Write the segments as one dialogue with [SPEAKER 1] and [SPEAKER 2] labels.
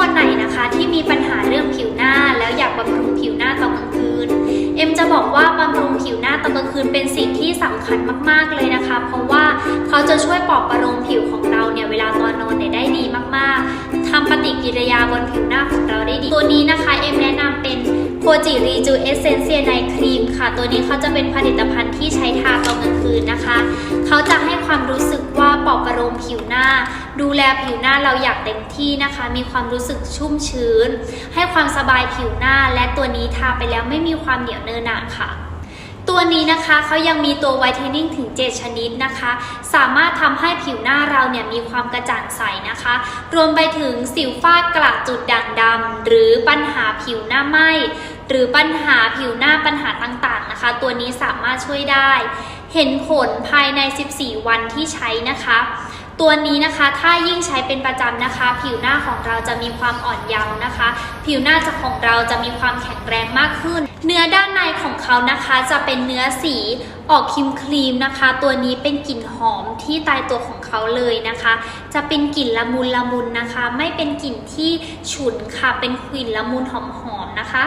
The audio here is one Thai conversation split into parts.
[SPEAKER 1] คนไหนนะคะที่มีปัญหาเรื่องผิวหน้า แล้วอยากบำรุงผิวหน้าตอนกลางคืน เอ็มจะบอกว่าบำรุงผิวหน้าตอนกลางคืนเป็นสิ่งที่สำคัญมากๆเลยนะคะ เพราะว่าเขาจะช่วยปลอบประโลมผิวของเราเนี่ยเวลาตอนนอนเนี่ยได้ดีมากๆทำปฏิกิริยาบนผิวหน้าของเราได้ดี ตัวนี้นะคะเอ็มแนะนำเป็นโคจิรีจูเอเซนเซียไนครีมค่ะ ตัวนี้เขาจะเป็นผลิตภัณฑ์ที่ใช้ทาตอนกลางคืนนะคะ เขาจะให้าปลอบประโลมผิวหน้า ดูแลผิวหน้าเราอยางเต็มที่นะคะ มีความรู้สึกชุ่มชื้น ให้ความสบายผิวหน้า และตัวนี้ทาไปแล้วไม่มีความเหนียวเนอะหนะค่ะ ตัวนี้นะคะเขายังมีตัวไวท์เทนนิ่งถึง 7 ชนิดนะคะ สามารถทำให้ผิวหน้าเราเนี่ยมีความกระจ่างใสนะคะ รวมไปถึงสิวฝ้ากระจุดด่างดำหรือปัญหาผิวหน้าไหม้หรือปัญหาผิวหน้าปัญหาต่างๆนะคะ ตัวนี้สามารถช่วยได้ เห็นผลภายใน 14 วันที่ใช้นะคะ ตัวนี้นะคะถ้ายิ่งใช้เป็นประจำนะคะ ผิวหน้าของเราจะมีความอ่อนเยาว์นะคะ ผิวหน้าจะของเราจะมีความแข็งแรงมากขึ้น เนื้อด้านในของเขานะคะจะเป็นเนื้อสีออกครีมครีมนะคะ ตัวนี้เป็นกลิ่นหอมที่ตายตัวของเขาเลยนะคะ จะเป็นกลิ่นละมุนละมุนนะคะ ไม่เป็นกลิ่นที่ฉุนค่ะเป็นกลิ่นละมุนหอมๆนะคะ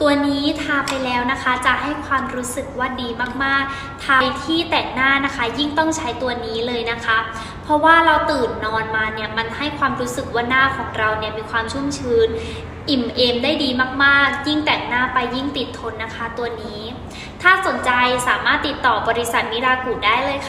[SPEAKER 1] ตัวนี้ทาไปแล้วนะคะ จะให้ความรู้สึกว่าดีมากๆ ทาที่แต่งหน้านะคะ ยิ่งต้องใช้ตัวนี้เลยนะคะ เพราะว่าเราตื่นนอนมาเนี่ยมันให้ความรู้สึกว่าหน้าของเราเนี่ยมีความชุ่มชื้น อิ่มเอมได้ดีมากๆ ยิ่งแต่งหน้าไปยิ่งติดทนนะคะ ตัวนี้ ถ้าสนใจสามารถติดต่อบริษัทมิรากูได้เลยค่ะ